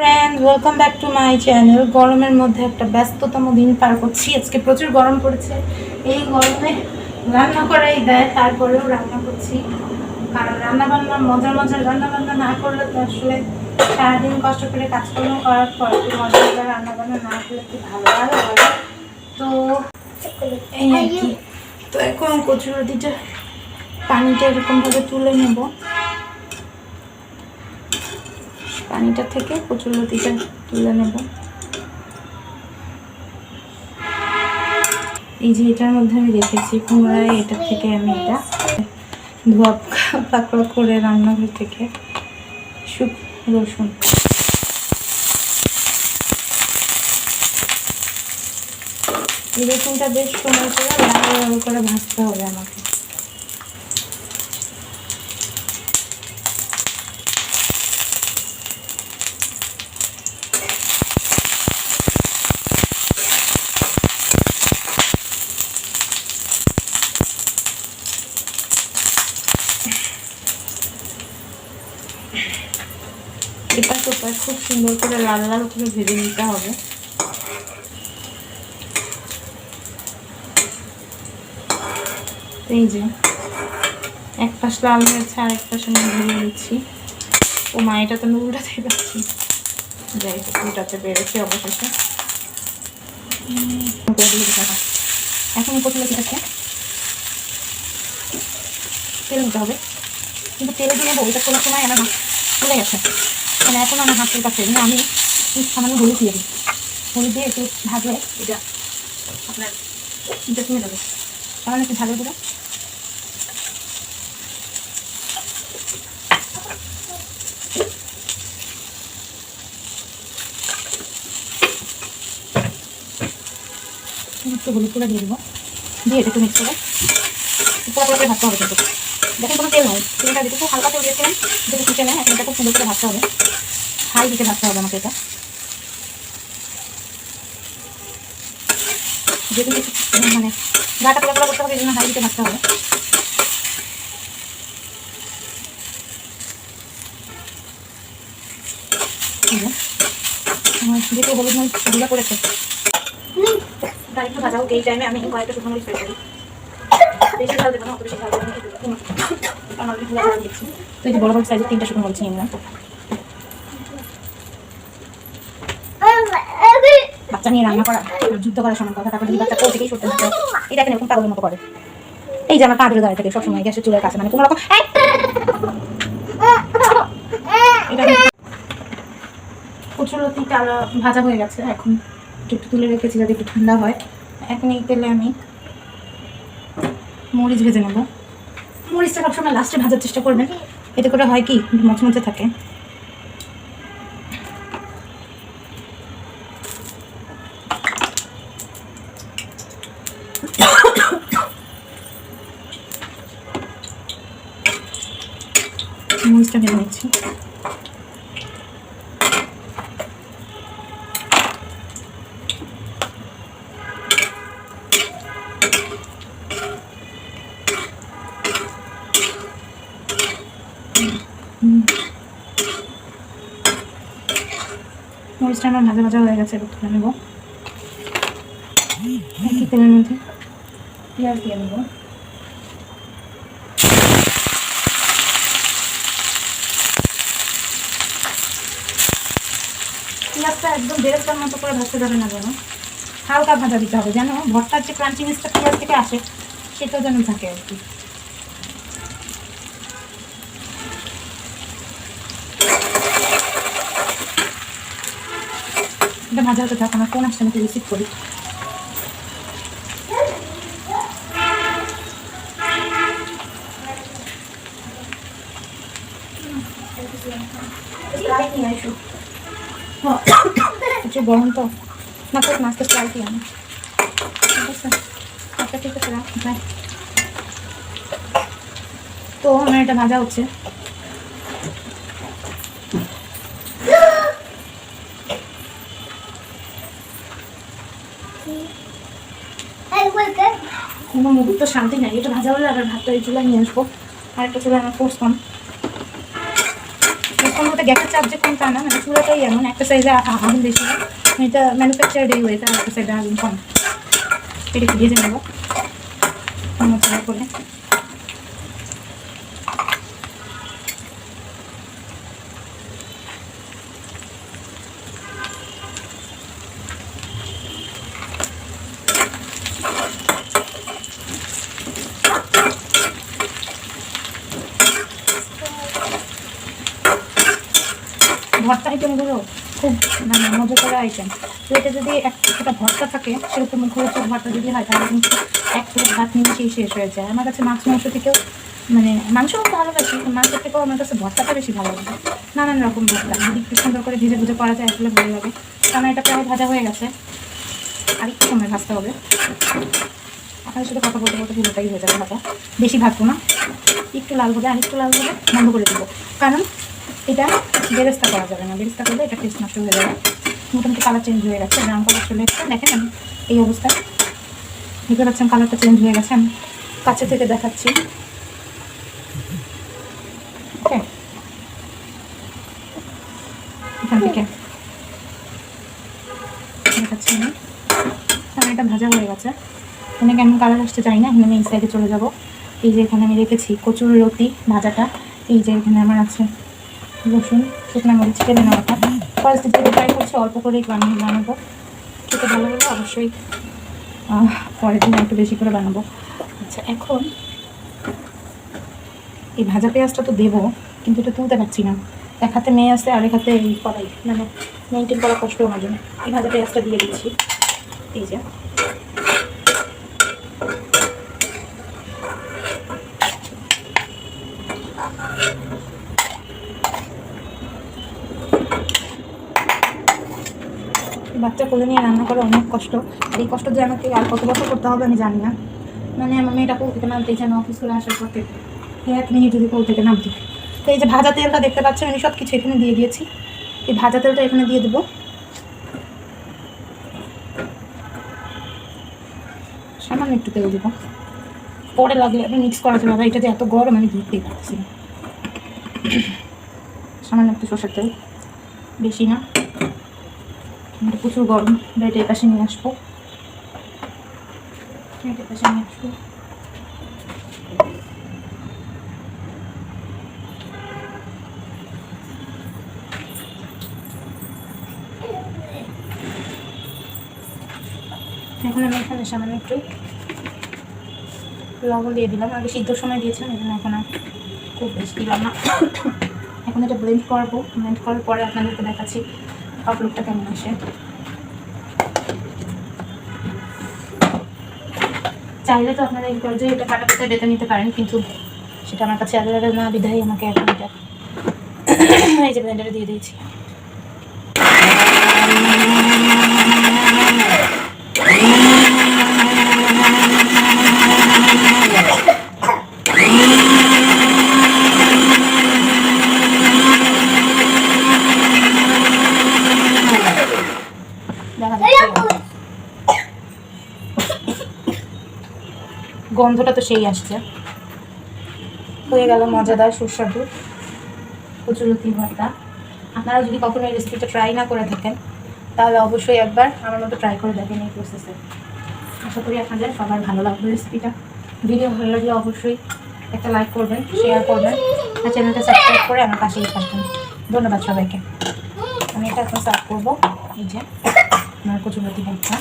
Friend welcome back to my channel গরমের মধ্যে একটা ব্যস্ততম দিন পার করছি। আজকে প্রচুর গরম পড়েছে। এই গরমে রান্না করাই দেয়, তারপরেও রান্না করছি। কারণ রান্না বান্না মজার মজার রান্না বান্না না করলে তো আসলে সারাদিন কষ্ট করে কাজকর্ম করার পর একটু মজার মজার রান্না বান্না না করলে কি ভালো লাগে বলো? তো এই আর কি। তো এখন কচুরতিটা পানিটা এরকমভাবে তুলে নেব। পানিটা থেকে প্রচুর কচুরলতিটা তুলে নেব। এই যে এটার মধ্যে আমি রেখেছি, পুনরায় এটা থেকে আমি এটা ধোয়া পাকড়া করে রান্নাঘর থেকে শুক রসুন। এই রসুনটা বেশ সময় করে করে ভাজতে হবে আমাকে। এটা ওপাশ খুব সুন্দর করে লাল লাল করে ভেজে নিতে হবে। এই যে, এক পাশ লাল হয়েছে আর এক পাশ আমি ভেজে নিচ্ছি। ও মা এটা তো আমি উল্টাতে পারছি। যাই উল্টাতে পেরেছি অবশেষে। এখন কোথাও আছে তেল নিতে হবে। কিন্তু তেলে দিয়ে নেব এটা তোলার সময় আমার চলে গেছে। মানে এখন আমার হাতের কাছে আমি সামান্য হলুদ দিয়ে দিই। হলুদ দিয়ে একটু ভাজলে এটা আপনার এটা কমে একটু একটু হলুদ করে দিয়ে দেবো। দিয়ে এটা একটু মিক্স করে ভাজতে হবে কিন্তু। দেখেন কোনো তেল নয় তেলটা যেটুকু হালকা তেল দিয়েছিলাম যেটুকু ফুটে নেয় এখন এটা খুব সুন্দর করে ভাজতে হবে। হাই দিতে ভাজতে হবে আমাকে এটা। যেহেতু মানে গাটা পোড়া পোড়া করতে হবে এই জন্য হাই দিতে ভাজতে হবে। যেহেতু হলুদ মরিচ গুঁড়া করেছে। এই টাইমে আমি শুকনো মরিচ না বড় বড় তিনটা শুকনো মরিচ নিয়ে বাচ্চা নিয়ে রান্না করা যুদ্ধ করার সমান কথা, তারপর বাচ্চা কোল থেকেই সরতে এই দেখেন এরকম পাগলের মতো করে। এই যে আমার ধরে দাঁড়িয়ে থাকে সবসময়, গ্যাসের চুলের কাছে মানে কোনো রকম! এটা ভাজা হয়ে গেছে, এখন একটু তুলে রেখেছি যাতে একটু ঠান্ডা হয়। এখন এই তেলে আমি মরিচ ভেজে নেব। মরিচটা সবসময় লাস্টে ভাজার চেষ্টা করবেন। এতে করে হয় কি, মচমচে থাকে। মরিচটা ভেজে নিচ্ছি। মরিচটা আমার ভাজা ভাজা হয়ে গেছে তুলে নেব। তেলের মধ্যে পেঁয়াজ দিয়ে নেব। পেঁয়াজটা একদম বেরেস্তার মতো করে ভাজতে যাবে না যেন। হালকা ভাজা দিতে হবে যেন ভর্তার যে ক্রাঞ্চিনেসটা পেঁয়াজ থেকে আসে সেটা যেন থাকে আর কি। এটা ভাজা হতে থাকে না কোন আমাকে রিসিভ করি। প্রচুর গরম তো। না তো আনি ঠিক আছে আচ্ছা ঠিক আছে রাখ বাই তো আমার এটা ভাজা হচ্ছে। কোনো মুহূর্ত শান্তি নাই। এটা ভাজা হলে আবার ভাতটা এই চুলায় নিয়ে আসব। আর একটা চুলায় আমি করতাম বলতে গ্যাসের চাপ যে কম তা না মানে চুলাটাই এমন, একটা সাইজে আগুন বেশি এটা ম্যানুফ্যাকচার এই আর একটা সাইজে আগুন কম। এটা একটু ভেজে করে। ভর্তা আইটেমগুলো খুব মানে মজা করা আইটেম তো এটা যদি এক একটা ভর্তা থাকে, সেরকম খরচের ভর্তা যদি হয়, তাহলে কিন্তু এক প্লেট ভাত নিমেষেই শেষ হয়ে যায়। আমার কাছে মাছ, মাংস থেকেও মানে মাংসও ভালোবাসি মাংসের থেকেও আমার কাছে ভর্তাটা বেশি ভালো লাগে। নানান রকম ভর্তা, যদি একটু সুন্দর করে ভেজে ভুজে করা যায় আসলে ভালো লাগে কারণ এটা প্রায় ভাজা হয়ে গেছে। আর একটু সময় ভাজতে হবে। আপনার সাথে কথা বলতে বলতে পুরোটাই হয়ে যাবে ভাজা। বেশি ভাজবো না। একটু লাল হবে আর একটু লাল হবে, বন্ধ করে দেবো। কারণ এটা বেরেস্তা করা যাবে না। বেরেস্তা করলে এটা টেস্ট নষ্ট হয়ে যাবে। মোটামুটি কালার চেঞ্জ হয়ে গেছে। ব্রাউন কালার চলে এসেছে। দেখেন আমি এই অবস্থায়। দেখতে পাচ্ছেন কালারটা চেঞ্জ হয়ে গেছে। আমি কাছে থেকে দেখাচ্ছি। দেখাচ্ছি কারণ এটা ভাজা হয়ে গেছে। এখানে কেমন কালার আসতে চাই না। আমি সাইডে চলে যাব। এই যে এখানে আমি রেখেছি কচুর রুটি ভাজাটা। এই যে এখানে আমার আছে রসুন শুকনো মরিচ কেটে নেওয়াটা ফার্স্ট যেটা ট্রাই করছি, অল্প করেই বানিয়ে বানাবো। খেতে ভালো হলে অবশ্যই পরের দিন একটু বেশি করে বানাবো। আচ্ছা এখন এই ভাজা পেঁয়াজটা তো দেবো, কিন্তু এটা তুলতে পারছি না। এক হাতে মেয়ে আসতে আরেক হাতে এই করাই মানে মেনটেন করা কষ্ট আমার জন্য। এই ভাজা পেঁয়াজটা দিয়ে দিচ্ছি। এই যে। বাচ্চা কোলে নিয়ে রান্না করা অনেক কষ্ট। এই কষ্ট যে আমাকে আর কত বছর করতে হবে আমি জানি না। মানে আমার মেয়েটা কোল থেকে নামতেই চায় না অফিস করে আসার পর থেকে। এক মিনিট যদি কোল থেকে নামতে। তো এই যে ভাজা তেলটা দেখতে পাচ্ছেন, আমি সব কিছু এখানে দিয়ে দিয়েছি। এই ভাজা তেলটা এখানে দিয়ে দেবো। সামান্য একটু তেল দেবো। পরে লাগলে আমি মিক্স করা যাবে, এটা যে এত গরম আমি ধরতেই পারছি সামান্য একটু সর্ষের তেল। বেশি না। প্রচুর গরম। এটা এই পাশে নিয়ে আসব। এটা পাশে নিয়ে আসব। এখন আমি এখানে সামান্য একটু লবণ দিয়ে দিলাম। আগে সিদ্ধ সময় দিয়েছিলাম এখানে এখন আর খুব বেশি দিলাম না। এখন এটা ব্লেন্ড করব। ব্লেন্ড করার পরে আপনাদেরকে দেখাচ্ছি। আপলোডটা কেমন আসে? চাইলে তো আপনারা এই পর্যায়ে এটা কাটা কাটা বেঁধে নিতে পারেন, কিন্তু সেটা আমার কাছে আলাদা না, বিধায় আমাকে এখন এটা এই যে ব্লেন্ডারে দিয়ে দিয়েছি। গন্ধটা তো সেই আসছে। হয়ে গেল মজাদার, সুস্বাদু কচুরতি ভর্তা। আপনারা যদি কখনো এই রেসিপিটা ট্রাই না করে থাকেন, তাহলে অবশ্যই একবার আমার মতো ট্রাই করে দেখেন এই প্রসেসে আশা করি আপনাদের সবার ভালো লাগবে রেসিপিটা ভিডিও ভালো লাগলে অবশ্যই একটা লাইক করবেন শেয়ার করবেন, আর চ্যানেলটা সাবস্ক্রাইব করে আমার পাশেই থাকবেন। ধন্যবাদ সবাইকে। আমি এটা এখন সার্ভ করব। এই যে, আমার কচুরতি ভর্তা।